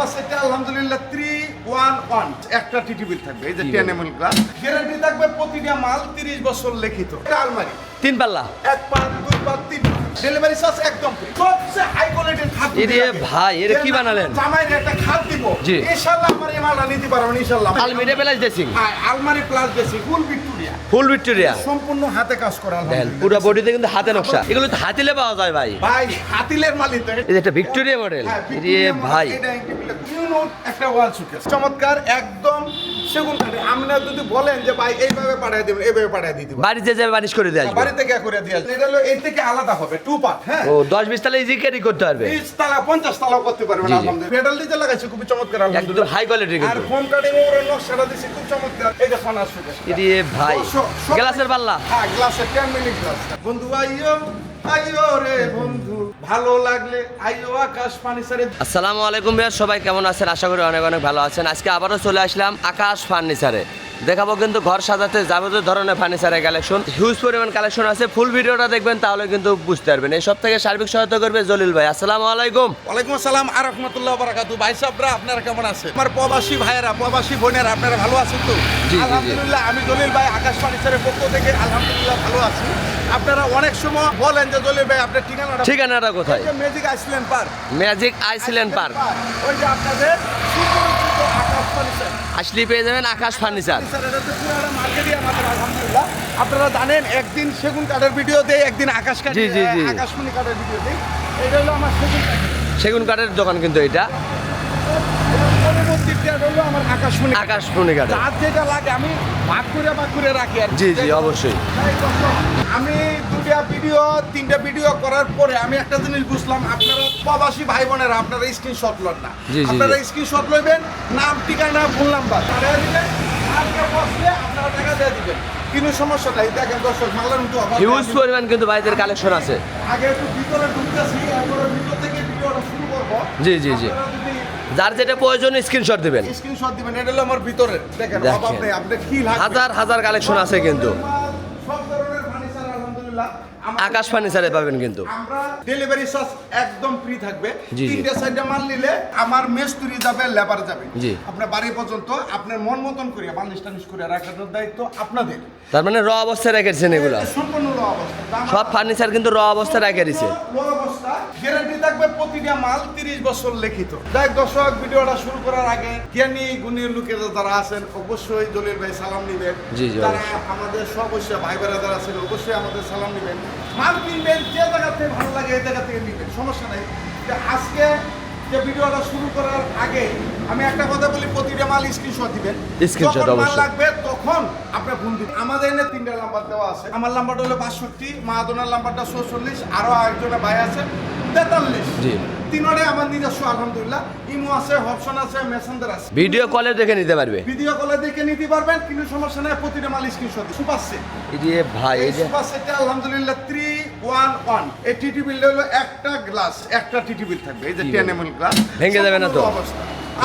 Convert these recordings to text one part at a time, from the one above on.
Sofa সেটে আলহামদুলিল্লাহ three one one একটা টিটি বিল থাকবে এই যে ten M L glass guarantee থাকবে প্রতিটা মাল তিরিশ বছর লিখিত। এটা আলমারি। তিন পাল্লা। এক পার দুই পার তিন ডেলিভারি চার্জ একদম। সবচেয়ে হাই কোয়ালিটির খাট এরে ভাই, এরে কি বানালেন? জামাইরে একটা খাট দিব। ইনশাআল্লাহ আমার এই মালটা নিতে পারবেন ইনশাআল্লাহ। আলমিরা প্লাস ড্রেসিং হ্যাঁ, আলমারি প্লাস বেশি ফুল ভিক্টোরিয়া ফুল ভিক্টোরিয়া। সম্পূর্ণ হাতে কাজ করা পুরো বডিতে কিন্তু হাতে নকশা। এগুলো তো হাতিলে পাওয়া যায় ভাই। ভাই হাতিলের মালিক। এই একটা ভিক্টোরিয়া মডেল হ্যাঁ, ভাই। এটা একটা ওয়াল চমৎকার একদম সেগুন কাঠে যদি বলেন যে ভাই এইভাবে পাঠিয়ে দিবেন এইভাবে পাঠিয়ে দিতে পারব। বাড়িতে যাবে বানিশ করে দিয়ে বাড়িতে করে দিয়ে আসবে। এটা হলো এর থেকে আলাদা হবে টু পার্ট হ্যাঁ? ও দশ বিশ তালা ইজি ক্যারি করতে পারবে। বিশ তালা পঞ্চাশ তালাও করতে জি। আলহামদুলিল্লাহ। পেডাল দিতে লাগাইছে খুবই চমৎকার আলহামদুলিল্লাহ। হাই কোয়ালিটির আর ফোন কাটিং ওর নকশাটা দিছে খুব চমৎকার। এই যে ফানার শোকেস ভাই গ্লাসের পাল্লা। হ্যাঁ গ্লাসের টেন মিনিট গ্লাস বন্ধু আইও রে বন্ধু। ভালো লাগলে আইও আকাশ পানি আসসালামু আলাইকুম ভাইয়া সবাই কেমন আছেন? আশা করি অনেক অনেক ভালো আছেন। আজকে আবারও চলে আসলাম আকাশ ফার্নিচারে। দেখাবো কিন্তু ঘর সাজাতে যাবতীয় ধরনের ফার্নিচারের কালেকশন হিউজ পরিমাণ কালেকশন আছে। ফুল ভিডিওটা দেখবেন তাহলে কিন্তু বুঝতে পারবেন। এই সব থেকে সার্বিক সহায়তা করবে জলিল ভাই। আসসালামু আলাইকুম। ওয়ালাইকুম আসসালাম আর রহমতুল্লাহ বারাকাতু ভাই সাহেবরা আপনারা কেমন আছেন? আমার প্রবাসী ভাইয়েরা প্রবাসী বোনেরা আপনারা ভালো আছেন তো। আলহামদুলিল্লাহ আমি জলিল ভাই আকাশ ফার্নিচারের পক্ষ থেকে আলহামদুলিল্লাহ ভালো আছি। আপনারা অনেক সময় বলেন যে জলিল ভাই আপনার ঠিকানাটা ঠিকানাটা কোথায়? Magic island park magic island park ওই যে আপনাদের সুপরিচিত আকাশ ফার্নিচার আসলে পেয়ে যাবেন আকাশ ফার্নিচার আপনারা জানেন একদিন সেগুন কাঠের ভিডিও দেয় একদিন আকাশ কাঠ জি, জি, জি। আকাশমণি কাঠের ভিডিও দেয় এটা হলো আমার সেগুন সেগুন কাঠের দোকান কিন্তু এটা। পরবর্তীটা হলো আমার আকাশমণি কাঠ। আকাশ যার যেটা লাগে আমি ভাগ করে ভাগ করে রাখি আর জি জি অবশ্যই। আমি দুটা ভিডিও তিনটা ভিডিও করার পরে আমি একটা জিনিস বুঝলাম আপনারা প্রবাসী ভাই বোনেরা আপনারা স্ক্রিনশট লন না। আপনারা স্ক্রিনশট লইবেন নাম ঠিকানা ফোন নাম্বার পাঠিয়ে দিবেন আপনারা টাকা দিয়ে দিবেন। কিন্তু সমস্যা নাই দেখেন দর্শক মালার মতো হিউজ পরিমাণ কিন্তু ভাইদের কালেকশন আছে। আগে একটু ভিতরে ঢুকতেছি ভিতর থেকে ভিডিওটা শুরু করব। জি, জি, জি। যার যেটা প্রয়োজন স্ক্রিনশট দিবেন। স্ক্রিনশট দিবেন এটা হলো আমার ভিতরে। দেখেন আপনি আপনি কি হাজার হাজার কালেকশন আছে কিন্তু। সব ধরনের ফার্নিচার আলহামদুলিল্লাহ। আকাশ ফার্নিচারে পাবেন কিন্তু। আমরা ডেলিভারি চার্জ একদম ফ্রি থাকবে। তিনটে সাইডে মাল নিলে আমার মেস্তুরি যাবে লেবার যাবে। জি। আপনার বাড়ি পর্যন্ত আপনার মন মতন করে বালিশ টালিশ করে রাখার দায়িত্ব আপনাদের। তার মানে র অবস্থায় রেখেছেন এগুলো? সম্পূর্ণ লো অবস্থা। সব ফার্নিচার কিন্তু র অবস্থায় রেখে দিছে লো অবস্থা। গ্যারান্টি থাকবে প্রতিটা মাল তিরিশ বছর লিখিত। যাই দর্শক ভিডিওটা শুরু করার আগে জ্ঞানী গুণী লোকেরা যারা আছেন অবশ্যই জলিল ভাই সালাম নিবেন। জি, জি, যারা আমাদের সব অবশ্যই ভাই বেড়াদার আছেন অবশ্যই আমাদের সালাম নিবেন। মাল কিনবেন যে জায়গা থেকে ভালো লাগে এই জায়গা থেকে নিবেন সমস্যা নাই। যে আজকে যে ভিডিওটা শুরু করার আগে আমি একটা কথা বলি প্রতিটা মাল স্ক্রিনশট দিবেন। স্ক্রিনশট অবশ্যই। লাগবে তখন আপনি ফোন দিবেন। আমাদের এনে তিনটা নাম্বার দেওয়া আছে। আমার নাম্বারটা হলো বাষট্টি মাহাদনের নাম্বারটা চৌচল্লিশ আরও আরেকজনের ভাই আছে তেতাল্লিশ। জি। তিনটে আমার নিজস্ব আলহামদুলিল্লাহ। ইমো আছে অপশন আছে মেসেঞ্জার আছে। ভিডিও কলে দেখে নিতে পারবে। ভিডিও কলে দেখে নিতে পারবেন কিন্তু সমস্যা নাই প্রতিটা মাল স্ক্রিনশট সুপার সেট। এই যে ভাই এই যে সুপার সেটটা আলহামদুলিল্লাহ থ্রি ওয়ান ওয়ান এই টিটি বিল হলো একটা গ্লাস একটা টিটি বিল থাকবে। এই যে কি টেন বলেন? এম এল গ্লাস ভেঙে যাবে না তো?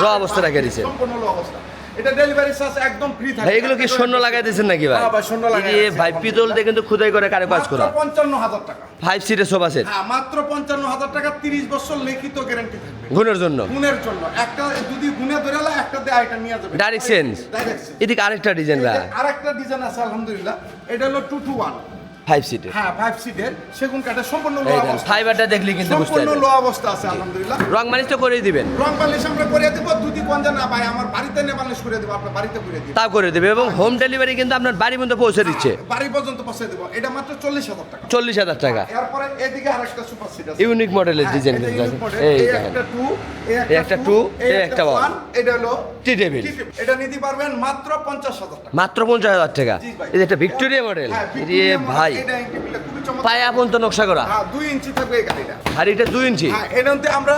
র অবস্থা রেখে দিয়েছে সম্পূর্ণ অবস্থা। এটা ডেলিভারি চার্জ একদম ফ্রি ভাই এগুলো কি স্বর্ণ লাগাই দিয়েছেন নাকি ভাই? হ্যাঁ ভাই, স্বর্ণ লাগাই এই ভাই। পিতল দিয়ে কিন্তু খুদাই করে কারে কাজ করা? মাত্র পঞ্চান্ন হাজার টাকা। ফাইভ সিটের সোফা সেট হ্যাঁ মাত্র পঞ্চান্ন হাজার টাকা তিরিশ বছর লিখিত গ্যারান্টি থাকবে। গুণের জন্য? গুণের জন্য। একটা যদি গুণে ধরে এলো, একটা দিয়ে আইটা নিয়ে যাবে। Direct change? ডাইরেক্ট এদিকে আরেকটা ডিজাইন ভাই। আর একটা ডিজাইন আছে আলহামদুলিল্লাহ। এটা হলো টু টু ওয়ান ফাইভ সিটের হ্যাঁ ফাইভ সিটের সেগুন কাঠের সম্পূর্ণ লো অবস্থা। ফাইবারটা দেখলে কিন্তু সম্পূর্ণ লো অবস্থা আছে আলহামদুলিল্লাহ। রং মানিস তো করেই দিবেন। রং বালিশ আমরা করে দেবো দুদি পঞ্জা না ভাই আমার বাড়িতে নে বালিশ করে দেবো আপনার বাড়িতে করে দিব। তাও করে দেবে এবং হোম ডেলিভারি কিন্তু আপনার বাড়ির মধ্যে পৌঁছে দিচ্ছে। বাড়ি পর্যন্ত পৌঁছে দেবো। এটা মাত্র চল্লিশ হাজার টাকা। চল্লিশ হাজার টাকা। এরপরে এদিকে আরেকটা সুপার সিট আছে। ইউনিক মডেলের হ্যাঁ, ডিজাইন কিন্তু আছে। এই একটা টু এই একটা two, এই একটা one। এটা হলো টি টেবিল এটা নিতে পারবেন মাত্র পঞ্চাশ হাজার টাকা। মাত্র পঞ্চাশ হাজার টাকা। জি এই একটা ভিক্টোরিয়া মডেল হ্যাঁ, এ ভাই পায়ে আপন তো নকশা করা। হ্যাঁ, দুই ইঞ্চি থাকবে এই গাড়িটা। আর দুই ইঞ্চি হ্যাঁ এটাতে আমরা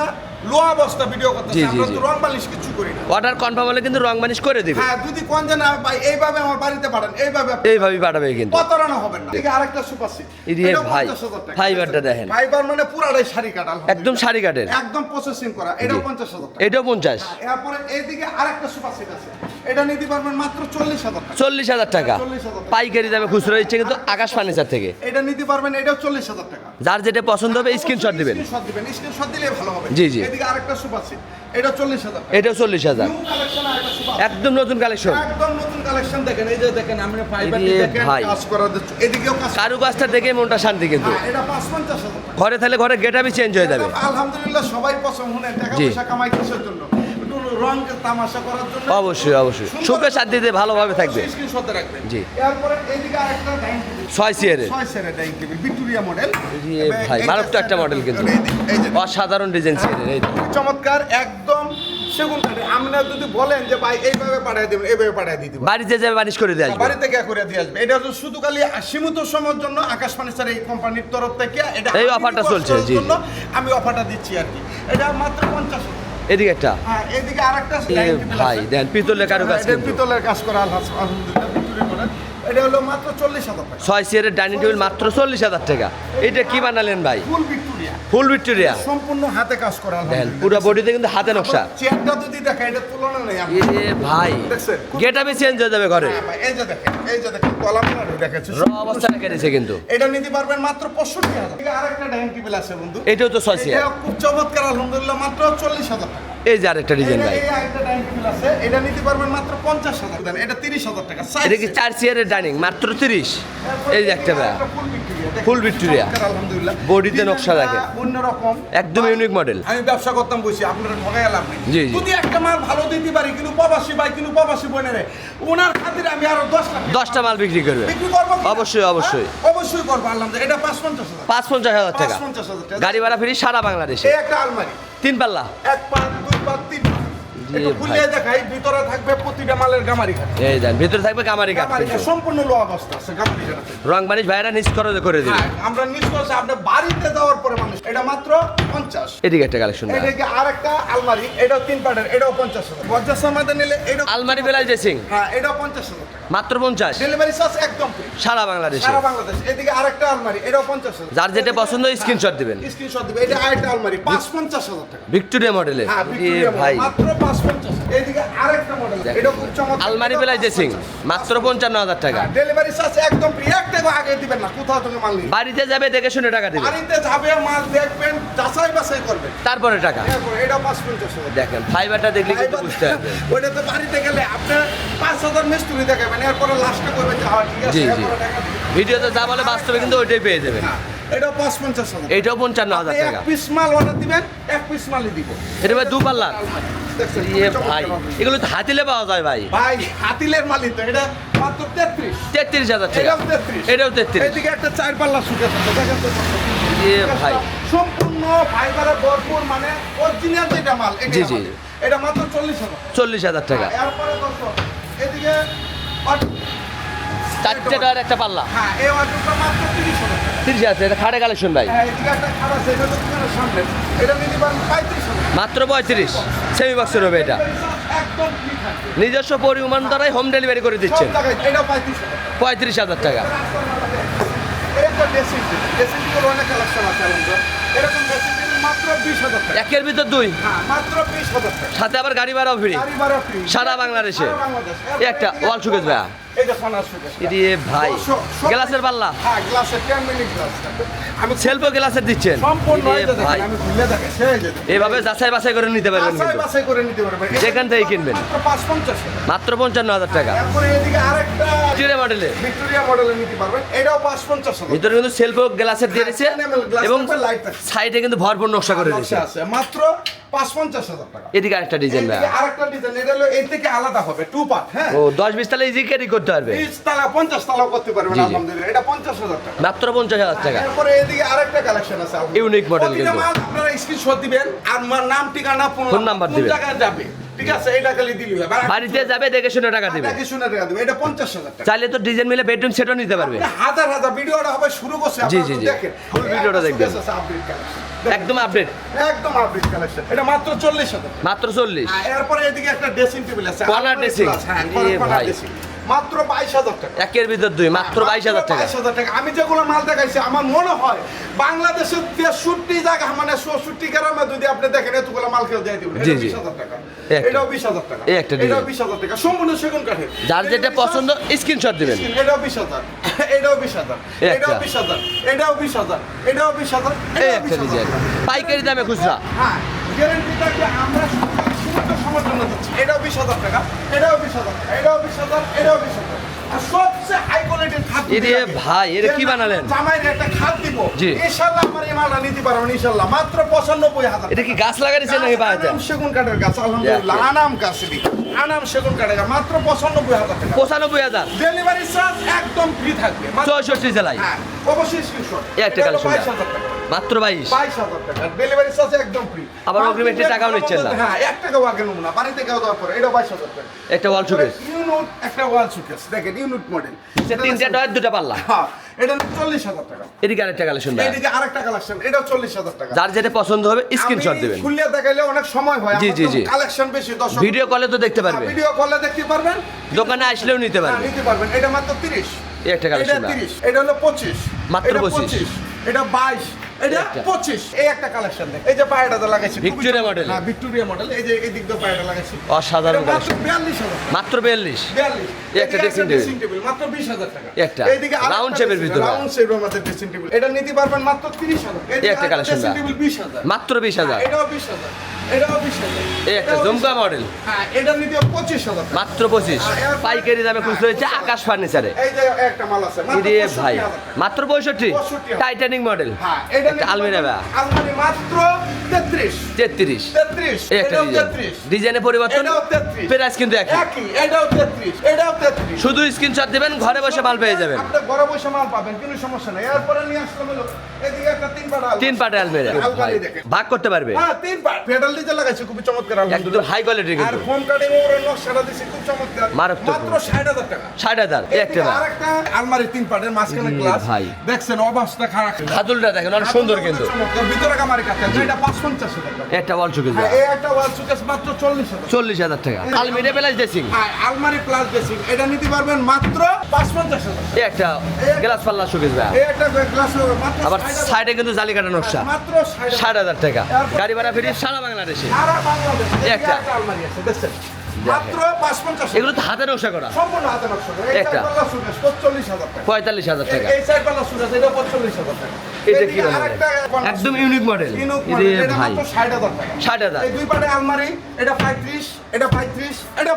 লো অবস্থা ভিডিও করতেছি। জি, জি, আমরা তো রং বালিশ কিছু করি না। অর্ডার কনফার্ম হলে কিন্তু রং মানিশ করে দিবে। হ্যাঁ যদি কোন যে ভাই এইভাবে আমার বাড়িতে পাঠান এইভাবে আপনি পাঠাবে কিন্তু। প্রতারণা হবেন না। এদিকে আরেকটা সুপার সিট এদিকে ভাই, ফাইবারটা দেখেন। ফাইবার মানে পুরাটাই শাড়ি কাটা একদম শাড়ি কাটের। একদম প্রসেসিং করা। এটাও পঞ্চাশ হাজার টাকা। এটাও পঞ্চাশ। এরপরে এইদিকে আরেকটা সুপার সিট আছে। এটা নিতে পারবেন মাত্র চল্লিশ হাজার টাকা। চল্লিশ হাজার টাকা। পাইকারি দামে খুচরো দিচ্ছে কিন্তু আকাশ ফার্নিচার থেকে। এটা নিতে পারবেন এটাও চল্লিশ হাজার টাকা। যার যেটা পছন্দ হবে স্ক্রিনশট দিবেন। স্ক্রিনশট দিবেন স্ক্রিনশট দিলে ভালো হবে। জি, জি। এদিকে আরেকটা সোফা সেট এটা চল্লিশ হাজার টাকা। এটাও চল্লিশ হাজার। একদম নতুন কালেকশন একদম নতুন কালেকশন দেখেন এই যে দেখেন আমরা ফাইবার দেখেন। কাজ করা এদিকেও কাজ কারুকাজটা দেখে মনটা শান্তি কিন্তু। হ্যাঁ, এটা পাঁচ পঞ্চাশ হাজার টাকা। ঘরে থাকলে ঘরে গেটাবি চেঞ্জ হয়ে যাবে। আলহামদুলিল্লাহ সবাই পছন্দ শুনে টাকা পয়সা কামাই কিসের জন্য? একটু তামাশা করার জন্য অবশ্যই অবশ্যই। সুখে শান্তিতে ভালোভাবে থাকবে। স্ক্রিনশটে রাখবেন। জি। এরপরে এইদিকে আরেকটা ডাইনিং টেবিল। ছয় চেয়ারে। ছয় সেরে ডাইনিং টেবিল ভিক্টোরিয়া মডেল। ভাই মারাত্মক একটা মডেল কিন্তু। হ্যাঁ। যে অসাধারণ ডিজাইন চেয়ারের এই চমৎকার একদম সেগুন কাঠে আপনারা যদি বলেন যে ভাই এইভাবে পাঠিয়ে দেবেন এইভাবে পাঠিয়ে দিতে বাড়িতে যাবে বানিশ করে দিয়ে আসবে। বাড়ি থেকে করে দিয়ে আসবে। এটা হচ্ছে শুধু খালি সীমিত সময়ের জন্য আকাশ ফার্নিচার এই কোম্পানির তরফ থেকে এটা এই অফারটা চলছে, জি। আমি অফারটা দিচ্ছি আর কি। এটা মাত্র পঞ্চাশ এদিকে একটা। হ্যাঁ এদিকে আরেকটা ভাই দেন পিতলের কারও কাজ পিতলের কাজ করা আলহামদুলিল্লাহ এটা হলো মাত্র চল্লিশ হাজার টাকা। ছয় চেয়ারের ডাইনিং টেবিল মাত্র চল্লিশ হাজার টাকা। এটা কি বানালেন ভাই? ফুল ভিক্টোরিয়া ফুল ভিক্টোরিয়া সম্পূর্ণ হাতে কাজ করা পুরো বডিতে কিন্তু হাতে নকশা। চেয়ারটা যদি দেখা এটা তুলনা নেই এ ভাই? গেটাবি চেঞ্জ হয়ে যাবে ঘরে। হ্যাঁ এই যে দেখেন এই যে দেখেন কলাম দেখাচ্ছে। র অবস্থা রেখে দিয়েছে কিন্তু। এটা নিতে পারবেন মাত্র পঁয়ষট্টি হাজার। আরেকটা ডাইনিং টেবিল আছে বন্ধু। এটাও তো ছয় চেয়ার এটা খুব চমৎকার আলহামদুলিল্লাহ মাত্র চল্লিশ হাজার টাকা। এই যে আরেকটা ডিজাইন ভাই। এই আরেকটা ডাইনিং টেবিল আছে এটা নিতে পারবেন মাত্র পঞ্চাশ হাজার। দেন এটা তিরিশ হাজার টাকা। Size এটা কি। চার চেয়ারের ডাইনিং মাত্র তিরিশ। এরপরে এই যে একটা ভাই। আরেকটা ভিক্টোরিয়া আলহামদুলিল্লাহ। বডিতে নকশা। ডিজাইনটা অন্যরকম। একদম ইউনিক মডেল আমি ব্যবসা করতাম বসে আপনারা ঠকাই নেই। জি, জি। যদি একটা মাল ভালো দিতে পারি কিন্তু প্রবাসী ভাই কিন্তু প্রবাসী বোনেরে ওনার খাতিরে আমি আরও দশ লাখ দশটা মাল বিক্রি করবে। বিক্রি করব অবশ্যই, অবশ্যই। হ্যাঁ, অবশ্যই। করব আলহামদুলিল্লাহ। এটা পাঁচ পঞ্চাশ হাজার। পাঁচ পঞ্চাশ হাজার টাকা। পাঁচ পঞ্চাশ হাজার টাকা। গাড়ি ভাড়া ফ্রি সারা বাংলাদেশে। এই একটা আলমারি। তিন পাল্লা। এক পাঁচ দুই পাঁচ তিন। খুলে দেখাই ভিতরে থাকবে প্রতিটা মালের গামারি ঘাট এই দেন ভিতরে থাকবে কামারি কাঠ গামারি কিন্তু। ঘাট সম্পূর্ণ লো অবস্থা আছে গামারি ঘাট রং বানিশ ভাইরা নিচ করে করে দিবে। হ্যাঁ আমরা নিজ করছি আপনার বাড়িতে যাওয়ার পরে মানুষ এটা মাত্র পঞ্চাশ। এদিকে একটা কালেকশন এটাকে আরেকটা আলমারি এটাও তিন পার্টের এটাও পঞ্চাশ হাজার। বজ্জার সমাধান নিলে এটাও আলমারি বেলায় ড্রেসিং হ্যাঁ এটাও হাজার মাত্র পঞ্চাশ। ডেলিভারি চার্জ একদম ফ্রি সারা বাংলাদেশে। সারা বাংলাদেশ। এদিকে আরেকটা আলমারি এটাও পঞ্চাশ হাজার। যার যেটা পছন্দ স্ক্রিনশট দিবেন। স্ক্রিনশট দিবে এটা আরেকটা আলমারি হাজার টাকা। ভিক্টোরিয়া মডেলে হ্যাঁ ভিক্টোরিয়া ভাই। মাত্র এইদিকে আরেকটা মডেল এটা খুব চমৎকার আলমারি মাত্র পঞ্চান্ন হাজার টাকা। ডেলিভারি চার্জ একদম ফ্রি এক টাকা আগে দিবেন না কোথাও থেকে মাল বাড়িতে যাবে দেখে শুনে টাকা দিবে বাড়িতে যাবে মাল দেখবেন যাচাই বাছাই করবেন। তারপরে টাকা। এটা পাঁচ পঞ্চাশ দেখেন ফাইবারটা দেখলে কিন্তু বুঝতে হবে। ওইটাতে বাড়িতে গেলে আপনার পাঁচ হাজার মিস্ত্রি দেখাবেন এরপরে লাস্টে করবেন যে হ্যাঁ ঠিক আছে। ভিডিওতে যা বলে বাস্তবে কিন্তু ওইটাই পেয়ে যাবেন। হ্যাঁ, এটাও পাঁচ হাজার। এইটাও পঞ্চান্ন হাজার টাকা এক পিস মাল অর্ডার দিবেন এক পিস মালই দিব। এটা ভাই দু পাল্লা ইয়ে ভাই এগুলো তো হাতিলে পাওয়া যায় ভাই। ভাই হাতিলের মালিক তো এটা মাত্র তেত্রিশ। তেত্রিশ হাজার টাকা। এটাও এদিকে একটা চার পাল্লা দেখেন তো ইয়ে ভাই। সম্পূর্ণ ফাইবারে ভরপুর মানে অরিজিনাল যেটা মাল এটা জি, জি। এটা মাত্র চল্লিশ হাজার। চল্লিশ হাজার টাকা। এরপরে দর্শক এদিকে চারটে টাকার একটা পাল্লা। হ্যাঁ এই অটোটা মাত্র হাজার। তিরিশ হাজার এটা খাড়ে কালেকশন ভাই। হ্যাঁ আছে মাত্র পঁয়ত্রিশ। সেমি বক্সের হবে এটা। নিজস্ব পরিমাণ দ্বারাই হোম ডেলিভারি করে সব দিচ্ছেন। পঁয়ত্রিশ হাজার টাকা। আছে একের ভিতর দুই। হ্যাঁ সাথে আবার গাড়ি ভাড়াও ফ্রি। সারা বাংলাদেশে। একটা ওয়াল সুকেশ ভাইয়া। এটি ভাই গ্লাসের পাল্লা। হ্যাঁ গ্লাসের দিচ্ছেন। এভাবে যাচাই বাছাই করে নিতে পারবেন যেখান থেকে কিনবেন। মাত্র পঞ্চান্ন হাজার টাকা। ভিক্টোরিয়া মডেলে। ভিতরে কিন্তু সেলফও গ্লাসের দিয়ে দিচ্ছে হ্যাঁ, এবং সাইডে কিন্তু ভরপুর নকশা করে দিচ্ছে মাত্র এদিকে আরেকটা ডিজাইন আরেকটা ডিজাইন এটা হলো এর থেকে আলাদা হবে টু পার্ট হ্যাঁ? ও দশ বিশ তালে ইজি ক্যারি করতে পারবে। বিশ তালা পঞ্চাশ তালা করতে পারবে। আলহামদুলিল্লাহ। এটা পঞ্চাশ হাজার টাকা। মাত্র পঞ্চাশ হাজার টাকা। এরপরে এদিকে আরেকটা কালেকশন আছে ইউনিক প্রতিটা কিন্তু। আপনারা স্ক্রিনশট দিবেন আর নাম ঠিকানা ফোন নাম্বার number কোন দিবেন। জায়গায় যাবে। ঠিক আছে এটা খালি দিলি বাড়িতে যাবে দেখে শুনে টাকা দিবে। দেখে শুনে টাকা দিবে এটা পঞ্চাশ হাজার টাকা। চাইলে তো ডিজাইন মিলে বেডরুম সেটও নিতে পারবে। হাজার হাজার ভিডিওটা হবে শুরু করছে জি, জি। দেখেন। Full ভিডিওটা দেখবেন। দেখেন। একদম আপডেট একদম আপডেট কালেকশন এটা মাত্র চল্লিশ হাজার। মাত্র চল্লিশ। আর এরপরে এদিকে একটা ড্রেসিং টেবিল আছে। Corner ড্রেসিং হ্যাঁ ভাই। মাত্র বাইশ হাজার টাকা। একের ভিতর দুই মাত্র বাইশ হাজার টাকা। বাইশ হাজার টাকা। আমি যেগুলো মাল দেখাইছি আমার মনে হয় বাংলাদেশের তেষট্টি জায়গা মানে চৌষট্টি গ্রামে যদি আপনি দেখেন এতগুলো মাল খেয়ে দিয়ে দিবেন। বিশ হাজার টাকা। এটাও বিশ হাজার টাকা। এই একটা design। এটাও বিশ হাজার টাকা। সম্পূর্ণ সেগুন কাঠের। যার যেটা পছন্দ স্ক্রিনশট দিবেন। এটাও বিশ হাজার। এটাও বিশ হাজার। এই এটাও বিশ হাজার। এটাও বিশ হাজার। এটাও বিশ হাজার। এই এটাও একটা 20,000 ডিজাইন টাকা। পাইকারি দামে খুচরা। হ্যাঁ আমরা সীমিত জন্য দিচ্ছি। এটাও বিশ হাজার টাকা এটাও বিশ হাজার টাকা এটাও বিশ হাজার এটাও বিশ হাজার। আর সবচেয়ে হাই কোয়ালিটির খাদ এ রে ভাই, এটা কি বানালেন? জামাইয়ের একটা খাদ দিব। জি। ইনশাল্লাহ আমার এই মালটা নিতে পারবেন ইনশাল্লাহ মাত্র পঁচানব্বই হাজার এটা কি গাছ লাগাইছেন নাকি বাড়িতে আনাম সেগুন কাঠের গাছ আলহামদুলিল্লাহ. আনাম এটি। আনাম সেগুন কাঠের গাছ মাত্র পঁচানব্বই হাজার টাকা। পঁচানব্বই হাজার? ডেলিভারি চার্জ একদম ফ্রি থাকবে। মাত্র- চৌষট্টি জেলায়? হ্যাঁ অবশ্যই স্ক্রিনশট টাকা। মাত্র বাইশ। বাইশ হাজার টাকা। ডেলিভারি চার্জ একদম ফ্রি আবার অগ্রিম একটি টাকাও নিচ্ছেন না। হ্যাঁ এক টাকাও আগে নেব না বাড়িতে কেউ দেওয়ার পরে এটা বাইশ হাজার টাকা। একটা ওয়াল শোকেস ইউনিট একটা ওয়াল সুকেস দেখেন ইউনিট মডেল তিনটা ডয়ের দুটা পাল্লা। হ্যাঁ এটা চল্লিশ হাজার টাকা। এদিকে আরেকটা কালেকশন এদিকে আরেকটা কালেকশন এটাও চল্লিশ হাজার টাকা। যার যেটা পছন্দ হবে স্ক্রিনশট আমি দিবেন। খুললে দেখাইলে অনেক সময় হয়। জি, জি, জি। কালেকশন বেশি ভিডিও কলে তো দেখতে ভিডিও কলে দেখতে পারবেন। দোকানে আসলেও নিতে হ্যাঁ, পারবে নিতে পারবেন। এটা মাত্র 30 এই একটা collection এটা না। 30 এটা হলো 25 মাত্র এটা 25 এটা 22 এটা 25 এই একটা কালেকশন দেখ। এই যে পায়রাটা লাগাইছি খুবই Victoria হ্যাঁ ভিক্টোরিয়া মডেল এই যে এই দিক দিয়ে পায়রাটা লাগাইছি। অসাধারণ মাত্র 42000 মাত্র বিয়াল্লিশ। 42 একটা dressing টেবিল মাত্র 20000 টাকা। একটা। এইদিকে রাউন্ড shape ভিতরে। ড্রেসিং টেবিল এটা নিতে পারবেন মাত্র 30000 এই একটা collection ড্রেসিং টেবিল 20000 মাত্র বিশ হাজার। 20000 এটাও 20000 এই একটা জুমকা মডেল হ্যাঁ এটা নিতে 25000 মাত্র পঁচিশ। পাইকারি দামে খুচরো হচ্ছে আকাশ ফার্নিচারে। এই যে একটা মাল আছে মাত্র ভাই মাত্র পঁয়ষট্টি? 65,000 টাইটানিক মডেল হ্যাঁ এটা আলমিরা বা আলমারি মাত্র 33 তেত্রিশ। 33 এই একটা এটাও ডিজাইন 33 ডিজাইনে পরিবর্তন এটাও 33 প্রাইস কিন্তু একই। একই এটাও 33 এটাও 33 শুধু স্ক্রিনশট দিবেন ঘরে বসে মাল পেয়ে যাবেন। আপনি ঘরে বসে মাল পাবেন কোনো সমস্যা নাই। এরপরে নিয়ে আসলাম হলো এদিকে একটা তিন পাটা আলমারি। তিন পাটে আলমিরা। ভাগ করতে পারবে। হ্যাঁ তিন পাট। পেডাল দিতে লাগাইছে খুবই চমৎকার একদম হাই কোয়ালিটির আর কাটিং ওপরে নকশাটা দিছে খুব চমৎকার। মাত্র 60000 টাকা। ষাট হাজার এই একটা আরেকটা আলমারি তিন পাটের মাঝখানে গ্লাস। দেখছেন অবস্থা খারাপ। দেখেন অনেক সুন্দর কিন্তু। ভিতরে কামারি কাছে এটা পাঁচ পঞ্চাশ টাকা। একটা ওয়াল হ্যাঁ, এই একটা ওয়াল মাত্র চল্লিশ হাজার। চল্লিশ হাজার টাকা। আলমিরা প্লাস ড্রেসিং হ্যাঁ আলমারি প্লাস বেসিক এটা নিতে পারবেন মাত্র পাঁচ পঞ্চাশ হাজার এই একটা গ্লাস পাল্লা শোকেস ভাই। এই একটা গ্লাস মাত্র আবার সাইডে কিন্তু জালি কাটা নকশা। মাত্র ষাট ষাট হাজার টাকা। গাড়ি ভাড়া ফিরি সারা সারা বাংলাদেশ। একটা। একটা আলমারি আছে দেখছেন? মাত্র পাঁচ পঞ্চাশ এগুলো তো হাতে নকশা করা। সম্পূর্ণ হাতে নকশা করা। একটা। সাইড পাল্লা সুকেস পঁচল্লিশ হাজার টাকা। পঁয়তাল্লিশ হাজার টাকা। এই পাল্লা এটা হাজার এটা কি একদম ইউনিক মডেল এটা মাত্র ষাট হাজার টাকা। এই দুই পাটে আলমারি এটা পঁয়ত্রিশ এটা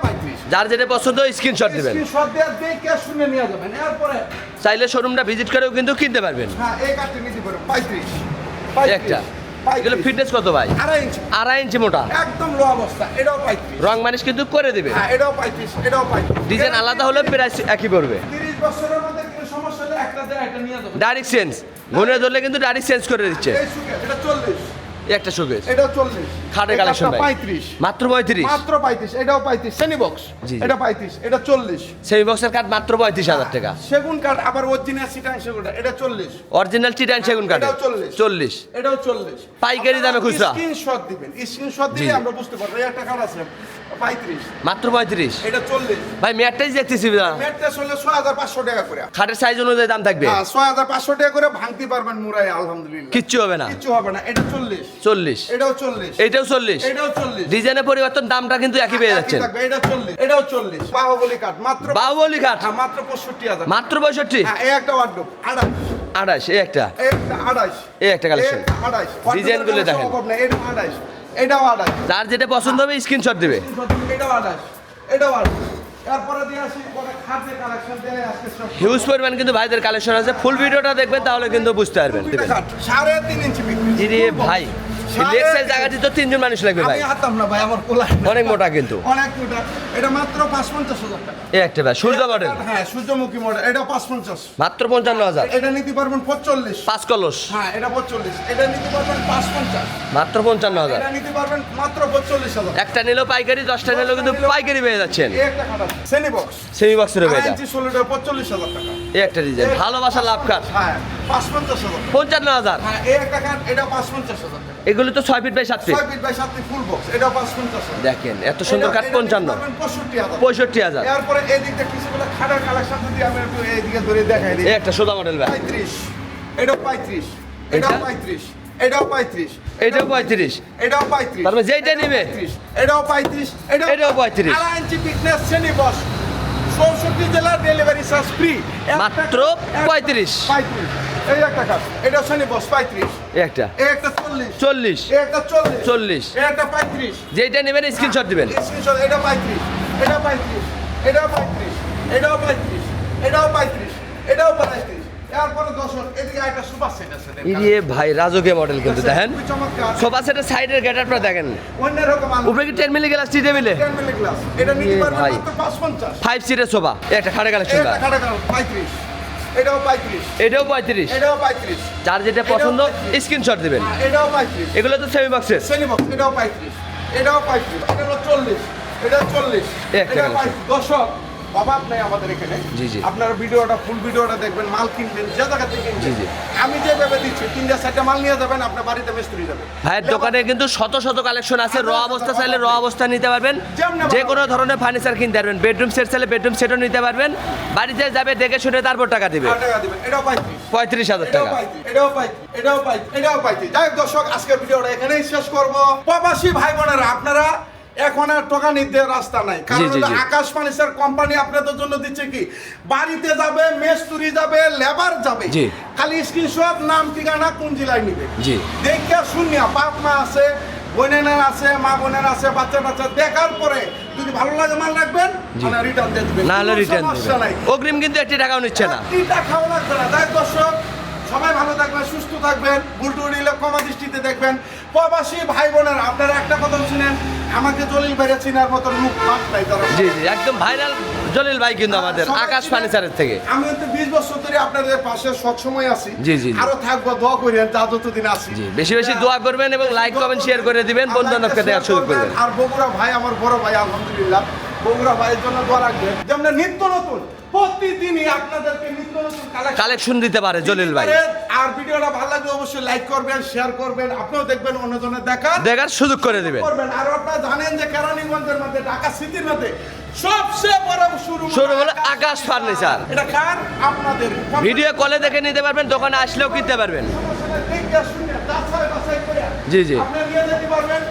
যার যেটা পছন্দ স্ক্রিনশট দিবেন। স্ক্রিনশট দিয়ে দেখে শুনে নিয়ে যাবেন। এরপরে চাইলে শোরুমটা ভিজিট করেও কিন্তু কিনতে পারবেন। হ্যাঁ এই কাঠটি নিতে পারেন পঁয়ত্রিশ। একটা। এগুলো ফিটনেস কত ভাই? আড়াই ইঞ্চি। আড়াই ইঞ্চি মোটা? একদম লো অবস্থা এটাও পঁয়ত্রিশ। রং মানিশ কিন্তু করে দেবে। হ্যাঁ এটাও এটাও ডিজাইন আলাদা হলে প্রাইস একই পড়বে। তিরিশ বছরের মধ্যে কোনো সমস্যা হলে একটা দিয়ে একটা নিয়ে যাবেন ডাইরেক্ট চেঞ্জ মনে ধরলে কিন্তু ডাইরেক্ট চেঞ্জ করে দিচ্ছে। এটা চল্লিশ। একটা শোকেস এটাও চল্লিশ। খাটের কালেকশন ভাই। মাত্র পঁয়ত্রিশ? মাত্র পঁয়ত্রিশ। এটাও পঁয়ত্রিশ। Semi box. এটা পঁয়ত্রিশ। এটা চল্লিশ। সেমি বক্সের কাঠ মাত্র পঁয়ত্রিশ হাজার টাকা। সেগুন কাঠ আবার অরিজিনাল চিটাং সেগুন এটা চল্লিশ। অরিজিনাল চিটাং সেগুন কাঠ এটাও 40 চল্লিশ। এটাও চল্লিশ। পাইকারি দামে খুচরা? স্ক্রিনশট দিবেন। স্ক্রিনশট দিলে আমরা বুঝতে পারব। একটা কাঠ আছে। মাত্র পঁয়ত্রিশ? এটা চল্লিশ। ভাই ম্যাটটাই দেখতেছি না মেট্রেস ছয় হাজার পাঁচশো টাকা করে। খাটের সাইজ অনুযায়ী দাম থাকবে? হ্যাঁ ছয় হাজার পাঁচশো টাকা করে ভাঙতে পারবেন মুরাই আলহামদুলিল্লাহ। কিচ্ছু হবে না? কিচ্ছু হবে না এটা চল্লিশ। চল্লিশ। এটাও চল্লিশ। এটাও চল্লিশ। ডিজাইনের পরিবর্তন দামটা কিন্তু একই পেয়ে যাচ্ছে এটা চল্লিশ। এটাও চল্লিশ। বাহুবলি কাঠ মাত্র বাহুবলি কাঠ? হ্যাঁ মাত্র পঁয়ষট্টি হাজার। মাত্র পঁয়ষট্টি? হ্যাঁ একটা ওয়ার্ডরোব আড়াইশ। এই একটা? আড়াইশ। এই একটা কালেকশন আড়াইশ। ডিজাইনগুলো দেখেন। এটা আড়াইশ। এটাও আড়াইশ যার যেটা পছন্দ হবে স্ক্রিনশট দিবে। এটাও আড়াইশ এটাও সব হিউজ পরিমাণ কিন্তু ভাইদের কালেকশন আছে। ফুল ভিডিওটা দেখবেন তাহলে কিন্তু বুঝতে পারবেন। ভাই। তিন- জায়গাটি তো তিনজন মানুষ লাগবে ভাই। হাতাম না ভাই আমার কোলা অনেক মোটা কিন্তু। অনেক মোটা। এটা মাত্র পাঁচ পঞ্চাশ হাজার টাকা। এই একটা ভাই সূর্য মডেল হ্যাঁ সূর্যমুখী মডেল এটা পাঁচ পঞ্চাশ মাত্র পঞ্চান্ন হাজার। এটা নিতে পারবেন পঁচল্লিশ। পাঁচ কলস। হ্যাঁ এটা পঁচল্লিশ। এটা নিতে পারবেন পাঁচ পঞ্চাশ মাত্র পঞ্চান্ন হাজার। এটা নিতে পারবেন মাত্র পঁচল্লিশ হাজার। একটা নিলেও পাইকারি দশটা নিলেও কিন্তু পাইকারি পেয়ে যাচ্ছেন। এই একটা খাটা শ্রেণি বক্স সেমি এটা ইঞ্চি ষোলোটা পঁচল্লিশ হাজার টাকা। এই একটা ডিজাইন ভালোবাসা লাভ কাঠ হ্যাঁ পাঁচ পঞ্চাশ হাজার। পঞ্চান্ন হাজার। হ্যাঁ এই একটা কাঠ এটা পাঁচ পঞ্চাশ হাজার টাকা। এগুলো তো ছয় ফিট বাই সাত ফিট। ফিট বাই সাত ফিট ফুল বক্স এটা দেখেন এত সুন্দর কাঠ পঞ্চান্ন পঁয়ষট্টি হাজার। এরপরে কিছুগুলো খাটার কালেকশন যদি আমি একটু এইদিকে ধরে দেখাই দিই। একটা সোদা মডেল ভাই। পঁয়ত্রিশ। এটাও পঁয়ত্রিশ। এটা? পঁয়ত্রিশ। এটাও পঁয়ত্রিশ। এটাও পঁয়ত্রিশ। এটাও পঁয়ত্রিশ। তার যেইটা নিবে? পঁয়ত্রিশ, এটাও পঁয়ত্রিশ। এটাও পঁয়ত্রিশ। আড়াই ইঞ্চি ফিটনেস শ্রেণি বস। চৌষট্টি জেলার ডেলিভারি চার্জ ফ্রি মাত্র পঁয়ত্রিশ। পঁয়ত্রিশ এই একটা কাঠ এটা শ্রেণি বস পঁয়ত্রিশ। একটা। একটা চল্লিশ। চল্লিশ। একটা চল্লিশ। চল্লিশ। একটা পঁয়ত্রিশ। যেইটা নেবেন স্ক্রিনশট দিবেন। স্ক্রিনশট এটা পঁয়ত্রিশ। এটা পঁয়ত্রিশ। এটাও পঁয়ত্রিশ। এটাও পঁয়ত্রিশ। এটাও পঁয়ত্রিশ। এটাও দেখেন। ভাই রাজকীয় মডেল কিন্তু দেখেন। সোফা সেটের সাইডের গেটারটা দেখেন। অন্যরকম আলো। উপরে কি টেন মিলি গ্লাস টি টেবিলে 10 মিলি গ্লাস এটা নিতে পারবেন ভাই। মাত্র 550 ফাইভ সিটের সোফা একটা খাটে কালেকশন এটা কাটা কাটা 35 এটাও 35 এটাও পঁয়ত্রিশ। এটাও 35 যার যেটা পছন্দ স্ক্রিনশট দিবেন। এটাও 35 এগুলো তো সেমি বক্সেস সেমি বক্স এটাও 35 এটাও 35 এটা হলো 40 এটা 40 একটা এটা কালেকশন। 35 দর্শক অভাব নেই আমাদের এখানে। জি, জি। আপনারা ভিডিওটা ফুল ভিডিওটা দেখবেন মাল কিনবেন যে জায়গা থেকে জি, জি। আমি যেভাবে দিচ্ছি তিনটা চারটা মাল নিয়ে যাবেন আপনার বাড়িতে মিস্ত্রি যাবে। ভাইয়ের দোকানে কিন্তু শত শত কালেকশন আছে র অবস্থা চাইলে র অবস্থা নিতে পারবেন। যে কোনো ধরনের ফার্নিচার কিনতে পারবেন। বেডরুম সেট চাইলে বেডরুম সেটও নিতে পারবেন। বাড়িতে যাবে দেখে শুনে তারপর টাকা দিবে। এটাও 35 পঁয়ত্রিশ হাজার টাকা। এটাও পাইছি, এটাও পাইছি, এটাও পাইছি। যাই দর্শক আজকের ভিডিওটা এখানেই শেষ করব। প্রবাসী ভাই বোনেরা আপনারা এখন আর টাকা নিতে রাস্তা নাই। কারণ। আকাশ ফার্নিচার কোম্পানি আপনাদের জন্য দিচ্ছে কি? বাড়িতে যাবে মেস্তুরি যাবে লেবার যাবে। খালি স্ক্রিনশট নাম ঠিকানা কোন জেলায় নিবে? জি। দেখে শুনিয়া বাপ মা আছে বোনেরা আছে মা বোনেরা আছে বাচ্চা টাচ্চা দেখার পরে যদি ভালো লাগে মাল রাখবেন। রিটার্ন দিয়ে দিবেন। না হলে রিটার্ন দিবেন অগ্রিম কিন্তু একটি টাকাও নিচ্ছে না। তিনটা খাওয়া লাগবে না। তাই দর্শক সবাই ভালো থাকবেন সুস্থ থাকবেন উল্টো উড়িলে কমা দৃষ্টিতে দেখবেন। প্রবাসী ভাই বোনের আপনারা একটা কথা শুনেন আমাকে জলিল ভাইরা চিনার মতো মুখ মাঠ নাই তারা। জি জি একদম ভাইরাল জলিল ভাই কিন্তু আমাদের আকাশ ফার্নিচারের থেকে। আমি তো বিশ বছর ধরে আপনাদের পাশে সবসময় আছি। জি, জি। আরও থাকব দোয়া করেন যা যতদিন আছি। জি বেশি বেশি দোয়া করবেন এবং লাইক কমেন্ট শেয়ার করে দিবেন বন্ধু বান্ধবকে দেওয়ার সুযোগ করবেন। আর বগুড়া ভাই আমার বড় ভাই আলহামদুলিল্লাহ। বগুড়া ভাইয়ের জন্য দোয়া রাখবেন যেমন নিত্য নতুন প্রতিদিনই আপনাদেরকে নিত্য নতুন কালেকশন দিতে পারে জলিল ভাই। আর ভিডিওটা ভালো লাগলে অবশ্যই লাইক করবেন শেয়ার করবেন আপনিও দেখবেন অন্যজনের দেখা দেখার সুযোগ করে দিবেন। করবেন। আর আপনারা জানেন যে কেরানীগঞ্জের মধ্যে ঢাকা সিটির মধ্যে সবচেয়ে বড় শুরু শুরু হলো আকাশ ফার্নিচার। এটা কার? আপনাদের। ভিডিও কলে দেখে নিতে পারবেন দোকানে আসলেও কিনতে পারবেন। জি, জি। আপনি নিয়ে যেতে পারবেন।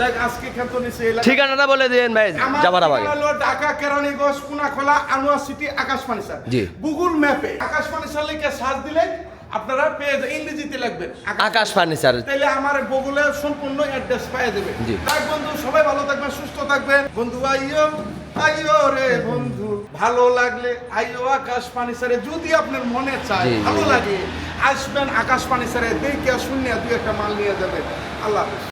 দেখ আজকে খেলতো নিচে ঠিকানাটা বলে দিন ভাই যাবার আগে। ঠিকানা হলো ঢাকা কেরানীগঞ্জ কুনাখোলা আনোয়ার সিটি আকাশ ফার্নিচার জি। গুগল ম্যাপে আকাশ ফার্নিচার লিখে সার্চ দিলে আপনারা পেয়ে ইংরেজিতে আকাশ ফার্নিচার তাহলে আমার গুগলে সম্পূর্ণ অ্যাড্রেস পেয়ে যাবে জি। বন্ধু সবাই ভালো থাকবেন সুস্থ থাকবেন। বন্ধু আইও আইও রে বন্ধু। ভালো লাগলে আইও আকাশ ফার্নিচারে যদি আপনার মনে চায় ভালো লাগে আসবেন আকাশ ফার্নিচারে দেখে শুনে দুই একটা মাল নিয়ে যাবেন। আল্লাহ।